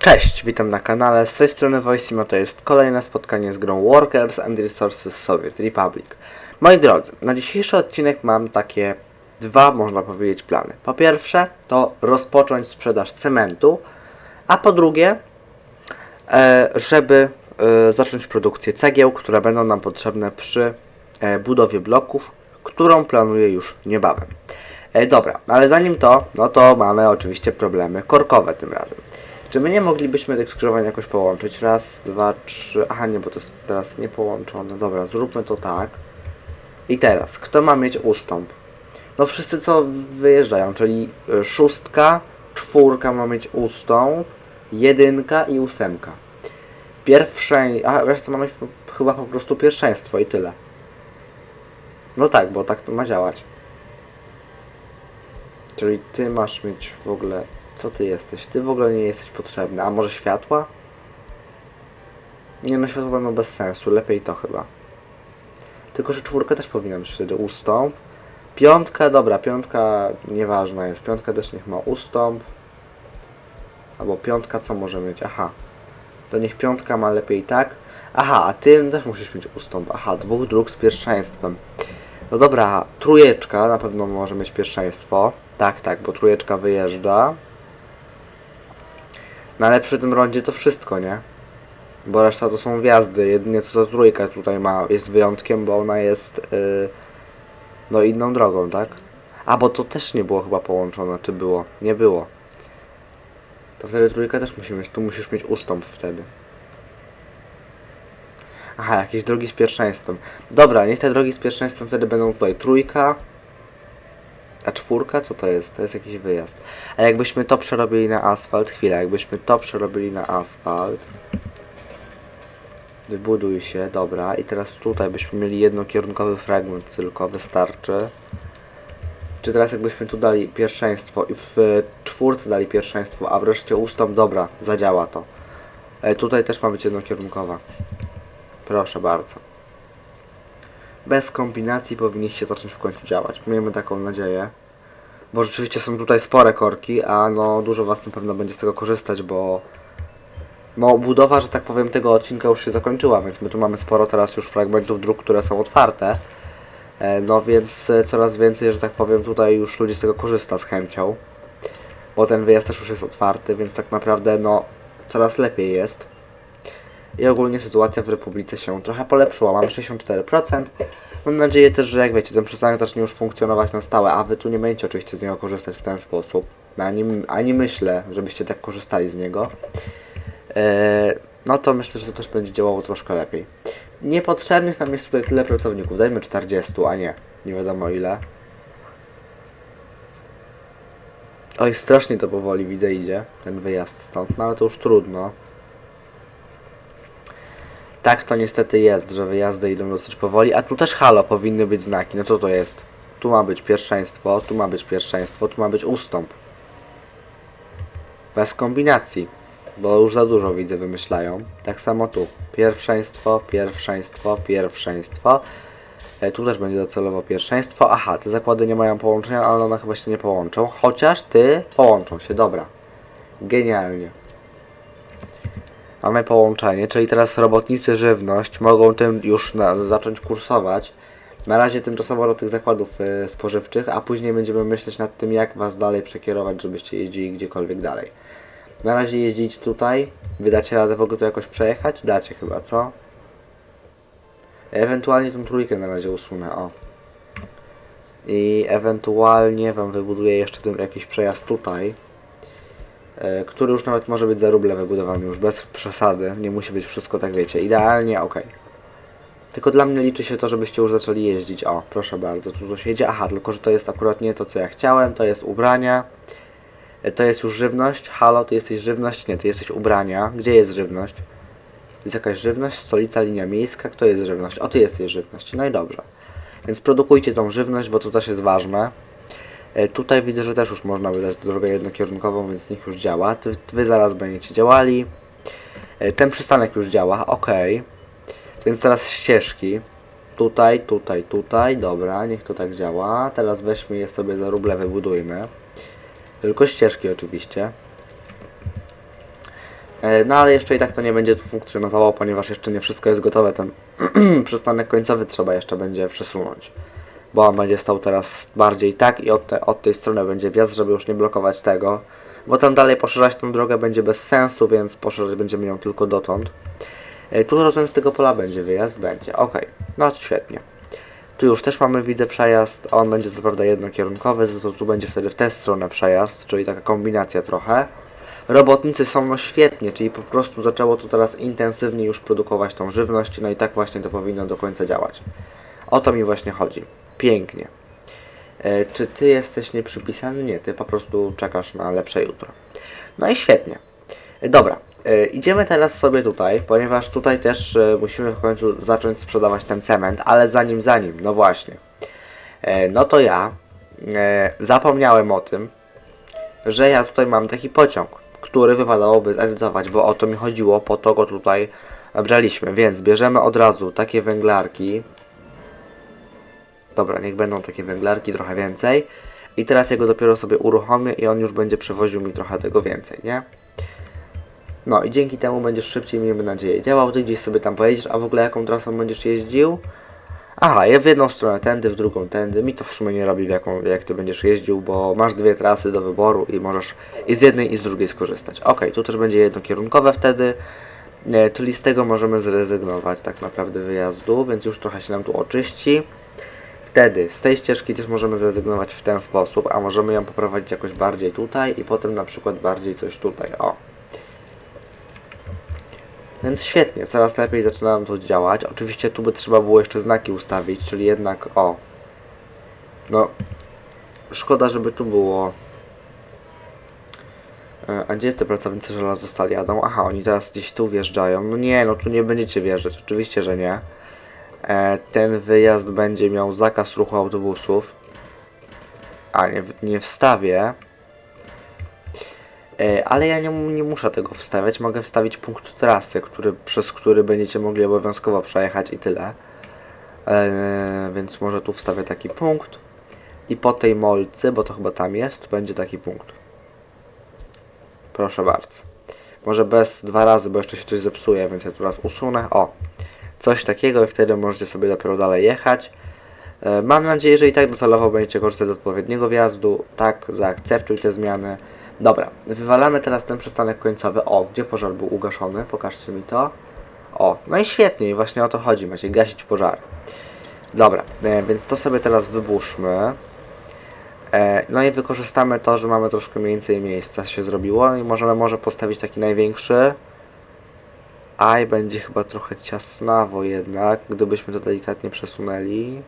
Cześć, witam na kanale, z tej strony Voicima to jest kolejne spotkanie z grą Workers and Resources Soviet Republic. Moi drodzy, na dzisiejszy odcinek mam takie dwa, można powiedzieć, plany. Po pierwsze, to rozpocząć sprzedaż cementu, a po drugie, e, żeby e, zacząć produkcję cegieł, które będą nam potrzebne przy e, budowie bloków, którą planuję już niebawem. Dobra, ale zanim to, no to mamy oczywiście problemy korkowe tym razem. Czy my nie moglibyśmy tych skrzyżowań jakoś połączyć? Raz, dwa, trzy. Aha, nie, bo to jest teraz nie połączone. Dobra, zróbmy to tak. I teraz, kto ma mieć ustąp? No wszyscy co wyjeżdżają, czyli y, szóstka, czwórka ma mieć ustąp, jedynka i ósemka. Pierwsze, a reszta ma mieć chyba po prostu pierwszeństwo i tyle. No tak, bo tak to ma działać. Czyli ty masz mieć w ogóle. Co ty jesteś? Ty w ogóle nie jesteś potrzebny. A może światła? Nie no, światła będą bez sensu. Lepiej to chyba. Tylko, że czwórka też powinna być wtedy ustąp. Piątka, dobra, piątka nieważna jest. Piątka też niech ma ustąp. Albo piątka co może mieć? Aha. To niech piątka ma lepiej tak. Aha, a ty też musisz mieć ustąp. Aha, dwóch dróg z pierwszeństwem. No dobra, trójeczka na pewno może mieć pierwszeństwo. Tak, tak, bo trójeczka wyjeżdża. No ale przy tym rondzie to wszystko, nie? Bo reszta to są wjazdy. Jedynie co ta trójka tutaj ma jest wyjątkiem, bo ona jest yy, no inną drogą, tak? A bo to też nie było chyba połączone, czy było? Nie było. To wtedy trójka też musi mieć, tu musisz mieć ustąp wtedy. Aha, jakieś drogi z pierwszeństwem. Dobra, niech te drogi z pierwszeństwem wtedy będą tutaj trójka. A czwórka? Co to jest? To jest jakiś wyjazd. A jakbyśmy to przerobili na asfalt, chwilę, jakbyśmy to przerobili na asfalt. Wybuduj się, dobra. I teraz tutaj byśmy mieli jednokierunkowy fragment tylko, wystarczy. Czy teraz jakbyśmy tu dali pierwszeństwo i w czwórce dali pierwszeństwo, a wreszcie ustąp, dobra, zadziała to. E, tutaj też ma być jednokierunkowa. Proszę bardzo. Bez kombinacji powinniście zacząć w końcu działać. Miejmy taką nadzieję. Bo rzeczywiście są tutaj spore korki, a no dużo was na pewno będzie z tego korzystać, bo no budowa, że tak powiem, tego odcinka już się zakończyła, więc my tu mamy sporo teraz już fragmentów dróg, które są otwarte. E, No więc e, coraz więcej, że tak powiem, tutaj już ludzi z tego korzysta z chęcią. Bo ten wyjazd też już jest otwarty, więc tak naprawdę no coraz lepiej jest. I ogólnie sytuacja w Republice się trochę polepszyła. Mamy 64%. Mam nadzieję też, że jak wiecie, ten przystanek zacznie już funkcjonować na stałe, a wy tu nie będziecie oczywiście z niego korzystać w ten sposób. Ani, ani myślę, żebyście tak korzystali z niego. Eee, no to myślę, że to też będzie działało troszkę lepiej. Niepotrzebnych nam jest tutaj tyle pracowników. Dajmy 40, a nie, nie wiadomo ile. Oj, strasznie to powoli widzę idzie, ten wyjazd stąd, no ale to już trudno. Tak to niestety jest, że wyjazdy idą dosyć powoli, a tu też halo, powinny być znaki. No co to jest? Tu ma być pierwszeństwo, tu ma być pierwszeństwo, tu ma być ustąp. Bez kombinacji, bo już za dużo widzę wymyślają. Tak samo tu. Pierwszeństwo, pierwszeństwo, pierwszeństwo. E, tu też będzie docelowo pierwszeństwo. Aha, te zakłady nie mają połączenia, ale one chyba się nie połączą. Chociaż ty połączą się, dobra. Genialnie. Mamy połączenie, czyli teraz robotnicy żywność mogą tym już na, zacząć kursować. Na razie tymczasowo do tych zakładów y, spożywczych, a później będziemy myśleć nad tym, jak was dalej przekierować, żebyście jeździli gdziekolwiek dalej. Na razie jeździć tutaj. Wydacie radę w ogóle tu jakoś przejechać? Dacie chyba, co? Ewentualnie tą trójkę na razie usunę, o. I ewentualnie wam wybuduję jeszcze ten jakiś przejazd tutaj który już nawet może być za ruble wybudowany, już bez przesady, nie musi być wszystko tak wiecie, idealnie ok. Tylko dla mnie liczy się to, żebyście już zaczęli jeździć, o proszę bardzo, tu coś jedzie, aha, tylko że to jest akurat nie to co ja chciałem, to jest ubrania, E, to jest już żywność, halo, ty jesteś żywność, nie, ty jesteś ubrania, gdzie jest żywność? Jest jakaś żywność, stolica, linia miejska, kto jest żywność? O, ty jesteś żywność, no i dobrze. Więc produkujcie tą żywność, bo to też jest ważne. E, Tutaj widzę, że też już można wydać drogę jednokierunkową, więc niech już działa. Ty, wy zaraz będziecie działali. E, Ten przystanek już działa, ok. Więc teraz ścieżki. Tutaj, tutaj, tutaj, dobra, niech to tak działa. Teraz weźmy je sobie za ruble, wybudujmy. Tylko ścieżki oczywiście. E, No ale jeszcze i tak to nie będzie tu funkcjonowało, ponieważ jeszcze nie wszystko jest gotowe. Ten przystanek końcowy trzeba jeszcze będzie przesunąć. Bo on będzie stał teraz bardziej tak i od, te, od tej strony będzie wjazd, żeby już nie blokować tego. Bo tam dalej poszerzać tą drogę będzie bez sensu, więc poszerzać będziemy ją tylko dotąd. E, Tu rozumiem z tego pola będzie wyjazd? Będzie, okej. No to świetnie. Tu już też mamy, widzę, przejazd. On będzie co prawda jednokierunkowy, to tu będzie wtedy w tę stronę przejazd, czyli taka kombinacja trochę. Robotnicy są no świetnie, czyli po prostu zaczęło to teraz intensywnie już produkować tą żywność, no i tak właśnie to powinno do końca działać. O to mi właśnie chodzi. Pięknie. E, czy ty jesteś nieprzypisany? Nie, ty po prostu czekasz na lepsze jutro. No i świetnie. E, dobra, e, idziemy teraz sobie tutaj, ponieważ tutaj też musimy w końcu zacząć sprzedawać ten cement, ale zanim, zanim, no właśnie. No to ja zapomniałem o tym, że ja tutaj mam taki pociąg, który wypadałoby zedytować, bo o to mi chodziło, po to go tutaj braliśmy, więc bierzemy od razu takie węglarki. Dobra, niech będą takie węglarki, trochę więcej. I teraz ja go dopiero sobie uruchomię i on już będzie przewoził mi trochę tego więcej, nie? No i dzięki temu będziesz szybciej, miejmy nadzieję, działał. Ty gdzieś sobie tam pojedziesz, a w ogóle jaką trasą będziesz jeździł? Aha, ja w jedną stronę tędy, w drugą tędy. Mi to w sumie nie robi, w jaką, jak ty będziesz jeździł, bo masz dwie trasy do wyboru i możesz i z jednej i z drugiej skorzystać. Ok, tu też będzie jednokierunkowe wtedy, e, czyli z tego możemy zrezygnować tak naprawdę wyjazdu, więc już trochę się nam tu oczyści. Wtedy z tej ścieżki też możemy zrezygnować w ten sposób, a możemy ją poprowadzić jakoś bardziej tutaj i potem na przykład bardziej coś tutaj. O. Więc świetnie, coraz lepiej zaczyna nam to działać. Oczywiście tu by trzeba było jeszcze znaki ustawić, czyli jednak o. No, szkoda, żeby tu było. E, A gdzie te pracownicy żelazo stali jadą? Aha, oni teraz gdzieś tu wjeżdżają. No nie, no tu nie będziecie wjeżdżać, oczywiście, że nie. E, ten wyjazd będzie miał zakaz ruchu autobusów. A, nie, nie wstawię. E, Ale ja nie, nie muszę tego wstawiać, mogę wstawić punkt trasy, który, przez który będziecie mogli obowiązkowo przejechać i tyle. E, więc może tu wstawię taki punkt. I po tej molcy, bo to chyba tam jest, będzie taki punkt. Proszę bardzo. Może bez dwa razy, bo jeszcze się coś zepsuje, więc ja tu raz usunę. O, coś takiego i wtedy możecie sobie dopiero dalej jechać. E, Mam nadzieję, że i tak docelowo będziecie korzystać z odpowiedniego wjazdu. Tak, zaakceptuj te zmiany. Dobra, wywalamy teraz ten przystanek końcowy. O, gdzie pożar był ugaszony? Pokażcie mi to. O, no i świetnie, właśnie o to chodzi, macie gasić pożary. Dobra, e, więc to sobie teraz wybuszmy. E, no i wykorzystamy to, że mamy troszkę więcej miejsca się zrobiło i możemy może postawić taki największy. Aj, będzie chyba trochę ciasnawo jednak, gdybyśmy to delikatnie przesunęli.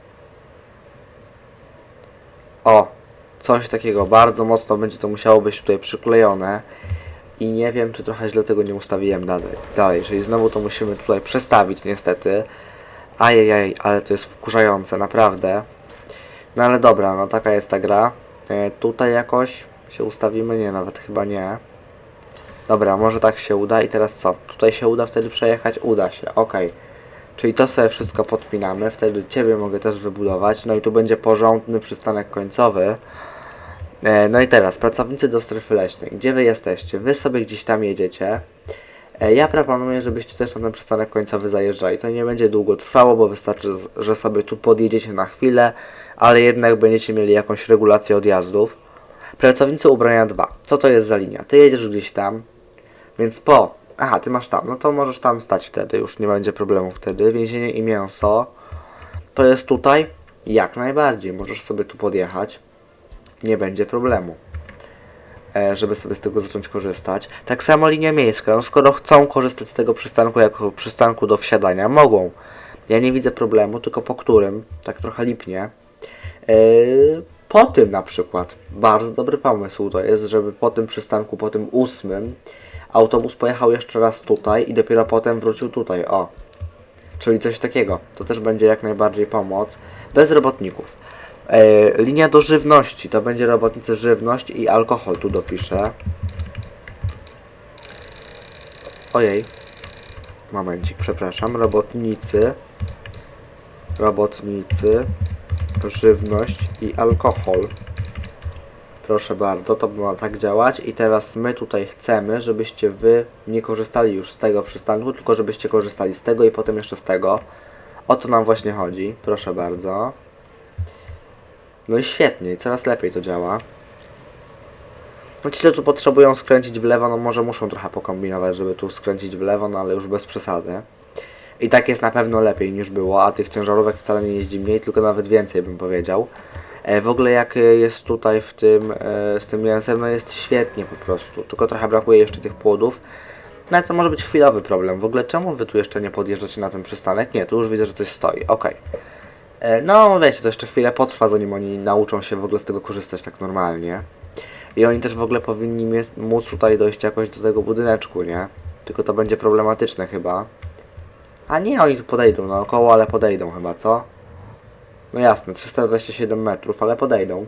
O, coś takiego, bardzo mocno będzie to musiało być tutaj przyklejone. I nie wiem, czy trochę źle tego nie ustawiłem dalej. Dalej, czyli znowu to musimy tutaj przestawić niestety. Ajajaj, ale to jest wkurzające, naprawdę. No ale dobra, no taka jest ta gra. E, tutaj jakoś się ustawimy, nie, nawet chyba nie. Dobra, może tak się uda i teraz co? Tutaj się uda wtedy przejechać? Uda się, ok. Czyli to sobie wszystko podpinamy, wtedy Ciebie mogę też wybudować, no i tu będzie porządny przystanek końcowy. E, no i teraz, pracownicy do strefy leśnej. Gdzie Wy jesteście? Wy sobie gdzieś tam jedziecie. E, ja proponuję, żebyście też na ten przystanek końcowy zajeżdżali. To nie będzie długo trwało, bo wystarczy, że sobie tu podjedziecie na chwilę, ale jednak będziecie mieli jakąś regulację odjazdów. Pracownicy ubrania 2. Co to jest za linia? Ty jedziesz gdzieś tam, więc po. Aha, ty masz tam, no to możesz tam stać wtedy, już nie będzie problemu wtedy. Więzienie i mięso. To jest tutaj? Jak najbardziej, możesz sobie tu podjechać. Nie będzie problemu. E, żeby sobie z tego zacząć korzystać. Tak samo linia miejska, no skoro chcą korzystać z tego przystanku jako przystanku do wsiadania, mogą. Ja nie widzę problemu, tylko po którym, tak trochę lipnie. E, po tym na przykład, bardzo dobry pomysł to jest, żeby po tym przystanku, po tym ósmym, autobus pojechał jeszcze raz tutaj i dopiero potem wrócił tutaj, o. Czyli coś takiego. To też będzie jak najbardziej pomoc. Bez robotników. E, linia do żywności. To będzie robotnicy żywność i alkohol tu dopiszę. Ojej. Momencik, przepraszam. Robotnicy. Robotnicy. Żywność i alkohol. Proszę bardzo, to ma tak działać i teraz my tutaj chcemy, żebyście wy nie korzystali już z tego przystanku, tylko żebyście korzystali z tego i potem jeszcze z tego. O to nam właśnie chodzi, proszę bardzo. No i świetnie, coraz lepiej to działa. No ci, co tu potrzebują skręcić w lewo, no może muszą trochę pokombinować, żeby tu skręcić w lewo, no ale już bez przesady. I tak jest na pewno lepiej niż było, a tych ciężarówek wcale nie jeździ mniej, tylko nawet więcej bym powiedział. E, w ogóle jak e, jest tutaj w tym, e, z tym mięsem, no jest świetnie po prostu, tylko trochę brakuje jeszcze tych płodów. No ale to może być chwilowy problem. W ogóle czemu wy tu jeszcze nie podjeżdżacie na ten przystanek? Nie, tu już widzę, że coś stoi. E, No wiecie, to jeszcze chwilę potrwa, zanim oni nauczą się w ogóle z tego korzystać tak normalnie. I oni też w ogóle powinni móc tutaj dojść jakoś do tego budyneczku, nie? Tylko to będzie problematyczne chyba. A nie, oni tu podejdą naokoło, ale podejdą chyba, co? No jasne, 327 metrów, ale podejdą.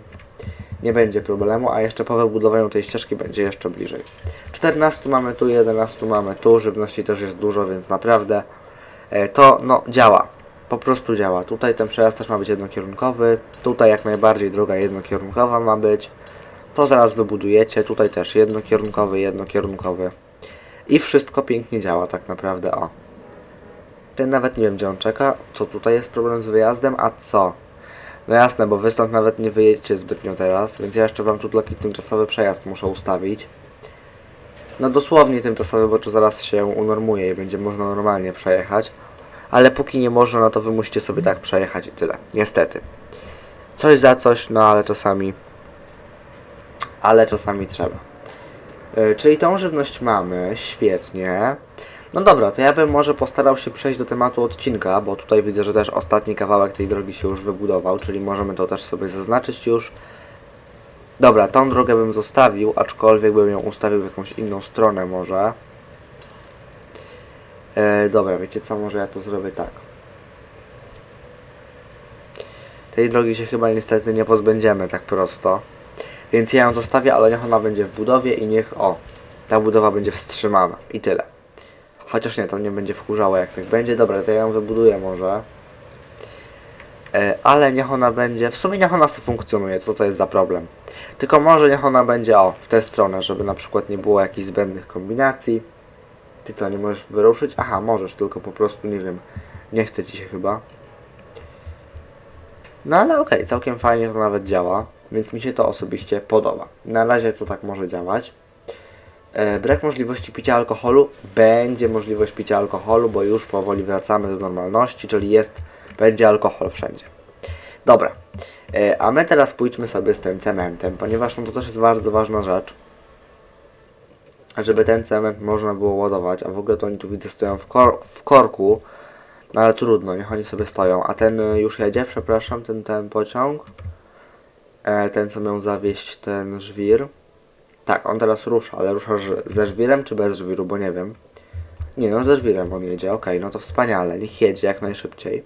Nie będzie problemu, a jeszcze po wybudowaniu tej ścieżki będzie jeszcze bliżej. 14 mamy tu, 11 mamy tu, żywności też jest dużo, więc naprawdę e, to no działa. Po prostu działa. Tutaj ten przejazd też ma być jednokierunkowy. Tutaj jak najbardziej droga jednokierunkowa ma być. To zaraz wybudujecie. Tutaj też jednokierunkowy, jednokierunkowy. I wszystko pięknie działa tak naprawdę. O. Ten nawet nie wiem gdzie on czeka. Co tutaj jest problem z wyjazdem? A co? No jasne, bo wy stąd nawet nie wyjedziecie zbytnio teraz, więc ja jeszcze wam tu taki tymczasowy przejazd muszę ustawić. No dosłownie tymczasowy, bo tu zaraz się unormuje i będzie można normalnie przejechać. Ale póki nie można, no to wy musicie sobie tak przejechać i tyle. Niestety. Coś za coś, no ale czasami... Ale czasami trzeba. Yy, czyli tą żywność mamy, świetnie. No dobra, to ja bym może postarał się przejść do tematu odcinka, bo tutaj widzę, że też ostatni kawałek tej drogi się już wybudował, czyli możemy to też sobie zaznaczyć już. Dobra, tą drogę bym zostawił, aczkolwiek bym ją ustawił w jakąś inną stronę może. E, dobra, wiecie co, może ja to zrobię tak. Tej drogi się chyba niestety nie pozbędziemy tak prosto. Więc ja ją zostawię, ale niech ona będzie w budowie i niech, o, ta budowa będzie wstrzymana. I tyle. Chociaż nie, to nie będzie wkurzało jak tak będzie. Dobra, to ja ją wybuduję może. E, ale niech ona będzie, w sumie niech ona sobie funkcjonuje, co to jest za problem. Tylko może niech ona będzie, o, w tę stronę, żeby na przykład nie było jakichś zbędnych kombinacji. Ty co, nie możesz wyruszyć? Aha, możesz, tylko po prostu, nie wiem, nie chce ci się chyba. No ale okej, całkiem fajnie to nawet działa, więc mi się to osobiście podoba. Na razie to tak może działać. E, brak możliwości picia alkoholu. Będzie możliwość picia alkoholu, bo już powoli wracamy do normalności, czyli jest, będzie alkohol wszędzie. Dobra, e, a my teraz pójdźmy sobie z tym cementem, ponieważ no to też jest bardzo ważna rzecz. Żeby ten cement można było ładować, a w ogóle to oni tu widzę stoją w, kor w korku, no ale trudno, niech oni sobie stoją. A ten y, już jedzie, przepraszam, ten, ten pociąg. E, ten co miał zawieść ten żwir. Tak, on teraz rusza, ale rusza ze żwirem czy bez żwiru, bo nie wiem. Nie no, ze żwirem on jedzie, okej, no to wspaniale, niech jedzie jak najszybciej.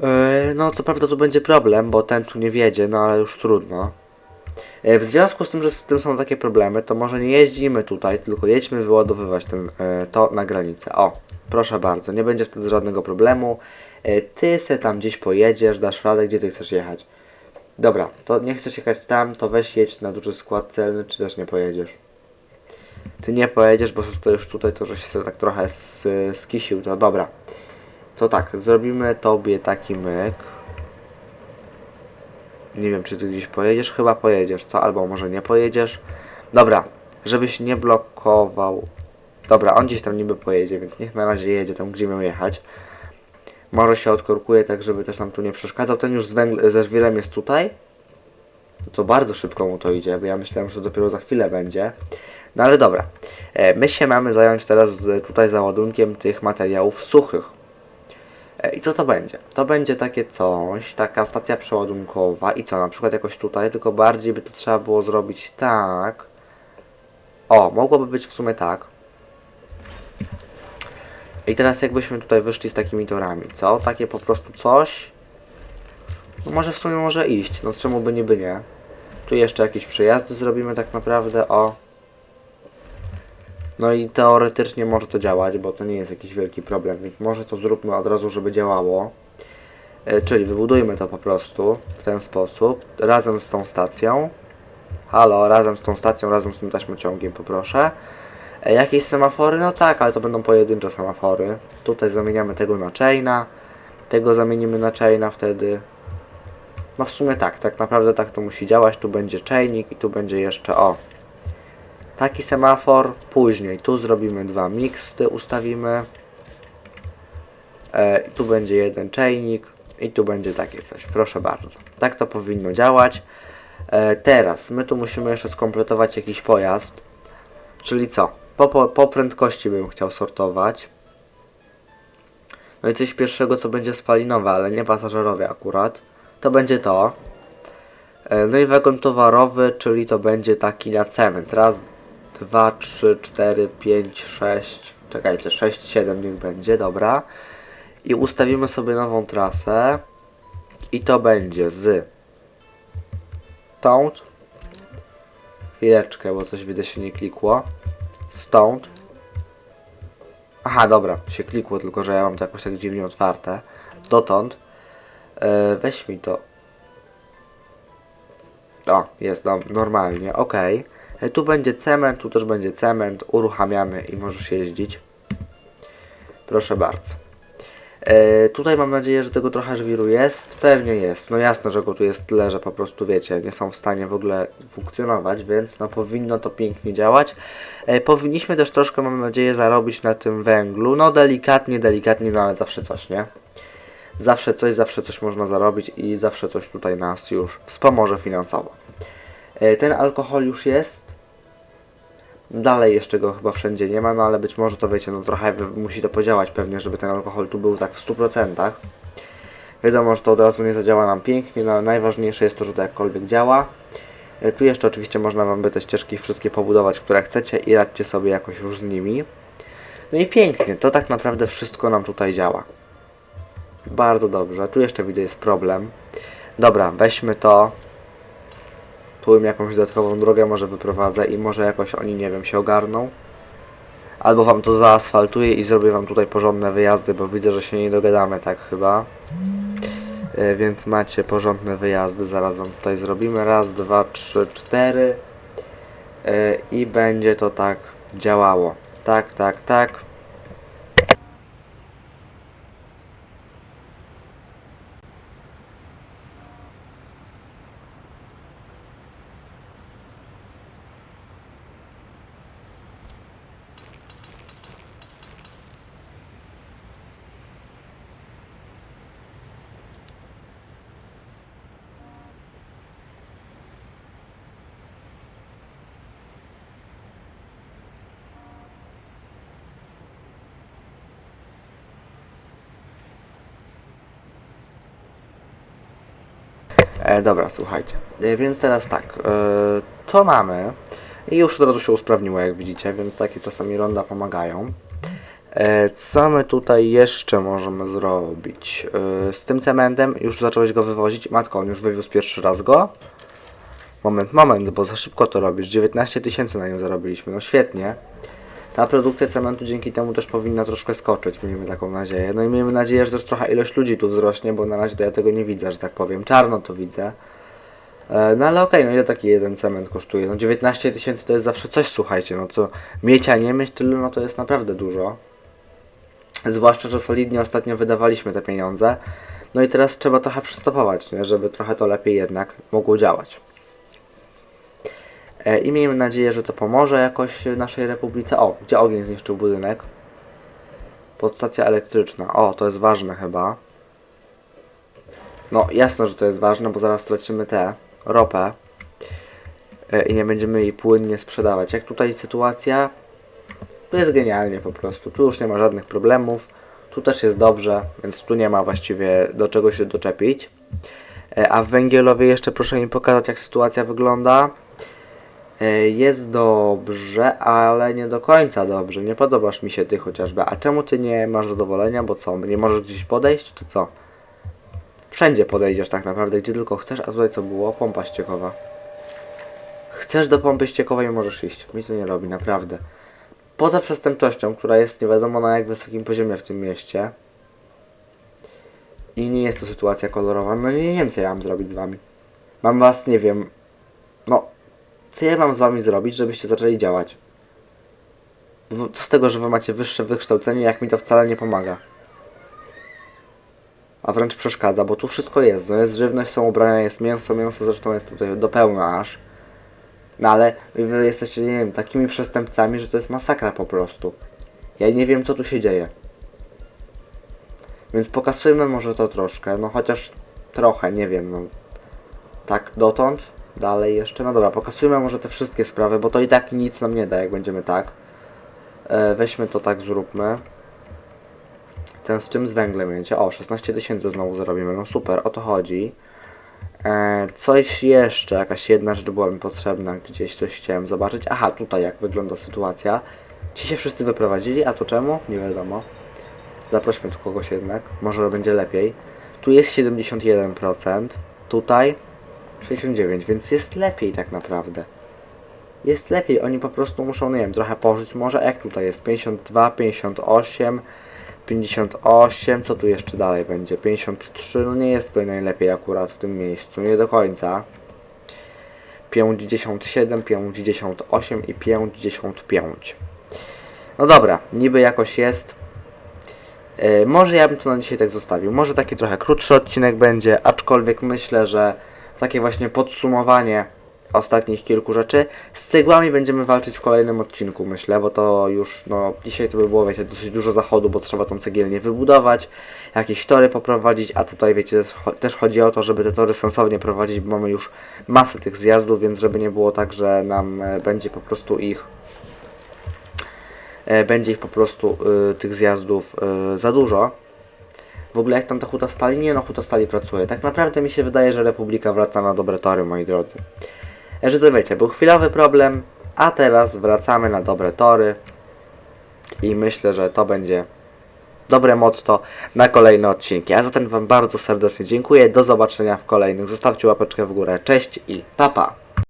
E, no, co prawda tu będzie problem, bo ten tu nie wiedzie, no ale już trudno. E, w związku z tym, że z tym są takie problemy, to może nie jeździmy tutaj, tylko jedźmy wyładowywać ten, e, to na granicę. O, proszę bardzo, nie będzie wtedy żadnego problemu. E, ty se tam gdzieś pojedziesz, dasz radę, gdzie ty chcesz jechać. Dobra, to nie chcesz jechać tam, to weź jedź na duży skład celny, czy też nie pojedziesz. Ty nie pojedziesz, bo stoisz tutaj, to żeś się tak trochę skisił, to dobra. To tak, zrobimy tobie taki myk. Nie wiem, czy ty gdzieś pojedziesz? Chyba pojedziesz, co? Albo może nie pojedziesz. Dobra, żebyś nie blokował. Dobra, on gdzieś tam niby pojedzie, więc niech na razie jedzie tam, gdzie miał jechać. Może się odkorkuje tak, żeby też nam tu nie przeszkadzał. Ten już z węgl- ze żwirem jest tutaj. To bardzo szybko mu to idzie, bo ja myślałem, że to dopiero za chwilę będzie. No ale dobra. E, my się mamy zająć teraz tutaj załadunkiem tych materiałów suchych. E, I co to będzie? To będzie takie coś, taka stacja przeładunkowa i co, na przykład jakoś tutaj, tylko bardziej by to trzeba było zrobić tak. O, mogłoby być w sumie tak. I teraz jakbyśmy tutaj wyszli z takimi torami, co? Takie po prostu coś. No może w sumie może iść, no czemu by niby nie. Tu jeszcze jakieś przejazdy zrobimy tak naprawdę, o. No i teoretycznie może to działać, bo to nie jest jakiś wielki problem, więc może to zróbmy od razu, żeby działało. E, czyli wybudujmy to po prostu w ten sposób, razem z tą stacją. Halo, razem z tą stacją, razem z tym taśmociągiem poproszę. E, jakieś semafory? No tak, ale to będą pojedyncze semafory. Tutaj zamieniamy tego na chaina. Tego zamienimy na chaina wtedy. No w sumie tak, tak naprawdę tak to musi działać. Tu będzie chainik i tu będzie jeszcze, o, taki semafor. Później tu zrobimy dwa mixty, ustawimy. E, tu będzie jeden chainik i tu będzie takie coś. Proszę bardzo. Tak to powinno działać. E, teraz my tu musimy jeszcze skompletować jakiś pojazd. Czyli co? Po, po, po prędkości bym chciał sortować. No i coś pierwszego, co będzie spalinowe, ale nie pasażerowe akurat. To będzie to. E, No i wagon towarowy, czyli to będzie taki na cement. Raz, dwa, trzy, cztery, pięć, sześć. Czekajcie, sześć, siedem niech będzie, dobra. I ustawimy sobie nową trasę. I to będzie z stąd. Chwileczkę, bo coś widzę się nie klikło. Stąd. Aha, dobra, się klikło, tylko że ja mam to jakoś tak dziwnie otwarte. Dotąd. E, weź mi to. O, jest no, normalnie, ok. E, tu będzie cement, tu też będzie cement. Uruchamiamy i możesz jeździć. Proszę bardzo. E, tutaj mam nadzieję, że tego trochę żwiru jest. Pewnie jest. No jasne, że go tu jest tyle, że po prostu wiecie, nie są w stanie w ogóle funkcjonować, więc no powinno to pięknie działać. E, powinniśmy też troszkę, mam nadzieję, zarobić na tym węglu. No delikatnie, delikatnie, no ale zawsze coś, nie? Zawsze coś, zawsze coś można zarobić i zawsze coś tutaj nas już wspomoże finansowo. E, ten alkohol już jest. Dalej jeszcze go chyba wszędzie nie ma, no ale być może to wiecie, no trochę musi to podziałać pewnie, żeby ten alkohol tu był tak w 100%. Wiadomo, że to od razu nie zadziała nam pięknie, no ale najważniejsze jest to, że to jakkolwiek działa. E, Tu jeszcze oczywiście można Wam by te ścieżki wszystkie pobudować, które chcecie i radźcie sobie jakoś już z nimi. No i pięknie, to tak naprawdę wszystko nam tutaj działa. Bardzo dobrze, tu jeszcze widzę jest problem. Dobra, weźmy to. Tu jakąś dodatkową drogę może wyprowadzę i może jakoś oni, nie wiem, się ogarną. Albo wam to zaasfaltuję i zrobię wam tutaj porządne wyjazdy, bo widzę, że się nie dogadamy tak chyba. E, więc macie porządne wyjazdy, zaraz wam tutaj zrobimy. Raz, dwa, trzy, cztery. E, I będzie to tak działało. Tak, tak, tak. Dobra, słuchajcie. E, więc teraz tak, e, to mamy i już od razu się usprawniło, jak widzicie, więc takie czasami ronda pomagają. E, co my tutaj jeszcze możemy zrobić? Z tym cementem już zacząłeś go wywozić. Matko, on już wywiózł pierwszy raz go. Moment, moment, bo za szybko to robisz. 19 tysięcy na nim zarobiliśmy, no świetnie. Ta produkcja cementu dzięki temu też powinna troszkę skoczyć, miejmy taką nadzieję. No i miejmy nadzieję, że też trochę ilość ludzi tu wzrośnie, bo na razie to ja tego nie widzę, że tak powiem. Czarno to widzę. E, No ale okej, no ile taki jeden cement kosztuje? No 19 tysięcy to jest zawsze coś, słuchajcie, no co mieć, a nie mieć tyle, no to jest naprawdę dużo. Zwłaszcza, że solidnie ostatnio wydawaliśmy te pieniądze. No i teraz trzeba trochę przystopować, nie? żeby trochę to lepiej jednak mogło działać. E, I miejmy nadzieję, że to pomoże jakoś naszej republice. O, gdzie ogień zniszczył budynek? Podstacja elektryczna. O, to jest ważne chyba. No, jasne, że to jest ważne, bo zaraz stracimy tę ropę e, i nie będziemy jej płynnie sprzedawać. Jak tutaj sytuacja? Tu jest genialnie po prostu. Tu już nie ma żadnych problemów. Tu też jest dobrze, więc tu nie ma właściwie do czego się doczepić. E, A w Węgielowie jeszcze proszę mi pokazać, jak sytuacja wygląda. E, Jest dobrze, ale nie do końca dobrze. Nie podobasz mi się ty chociażby. A czemu ty nie masz zadowolenia? Bo co? Nie możesz gdzieś podejść, czy co? Wszędzie podejdziesz tak naprawdę, gdzie tylko chcesz. A tutaj co było? Pompa ściekowa. Chcesz do pompy ściekowej, możesz iść. Mi to nie robi, naprawdę. Poza przestępczością, która jest nie wiadomo na jak wysokim poziomie w tym mieście. I nie jest to sytuacja kolorowa. No nie wiem, co ja mam zrobić z wami. Mam was, nie wiem, no Co ja mam z wami zrobić, żebyście zaczęli działać? Co z tego, że wy macie wyższe wykształcenie, jak mi to wcale nie pomaga? A wręcz przeszkadza, bo tu wszystko jest. No jest żywność, są ubrania, jest mięso, mięso zresztą jest tutaj do pełna aż. No ale wy jesteście, nie wiem, takimi przestępcami, że to jest masakra po prostu. Ja nie wiem, co tu się dzieje. Więc pokasujmy może to troszkę, no chociaż trochę, nie wiem, no. Tak dotąd, dalej jeszcze, no dobra, pokasujmy może te wszystkie sprawy, bo to i tak nic nam nie da, jak będziemy tak. E, weźmy to tak, zróbmy. Ten z czym z węglem będzie? O, 16 tysięcy znowu zarobimy, no super, o to chodzi. E, coś jeszcze, jakaś jedna rzecz była mi potrzebna, gdzieś coś chciałem zobaczyć. Aha, tutaj jak wygląda sytuacja. Ci się wszyscy wyprowadzili, a to czemu? Nie wiadomo. Zaprośmy tu kogoś jednak, może będzie lepiej. Tu jest 71%, tutaj 69%, więc jest lepiej tak naprawdę. Jest lepiej, oni po prostu muszą, nie wiem, trochę pożyć może, jak tutaj jest 52, 58, 58, co tu jeszcze dalej będzie? 53, no nie jest tutaj najlepiej akurat w tym miejscu, nie do końca. 57, 58 i 55. No dobra, niby jakoś jest. E, może ja bym to na dzisiaj tak zostawił. Może taki trochę krótszy odcinek będzie, aczkolwiek myślę, że takie właśnie podsumowanie ostatnich kilku rzeczy. Z cegłami będziemy walczyć w kolejnym odcinku, myślę, bo to już, no, dzisiaj to by było, wiecie, dosyć dużo zachodu, bo trzeba tą cegielnię wybudować, jakieś tory poprowadzić, a tutaj, wiecie, też cho- też chodzi o to, żeby te tory sensownie prowadzić, bo mamy już masę tych zjazdów, więc żeby nie było tak, że nam e, będzie po prostu ich e, będzie ich po prostu y, tych zjazdów y, za dużo. W ogóle jak tam ta huta stali? Nie no, huta stali pracuje. Tak naprawdę mi się wydaje, że Republika wraca na dobre tory, moi drodzy. E, Że to wiecie, był chwilowy problem, a teraz wracamy na dobre tory. I myślę, że to będzie dobre motto na kolejne odcinki. A zatem Wam bardzo serdecznie dziękuję. Do zobaczenia w kolejnych. Zostawcie łapeczkę w górę. Cześć i papa. Pa.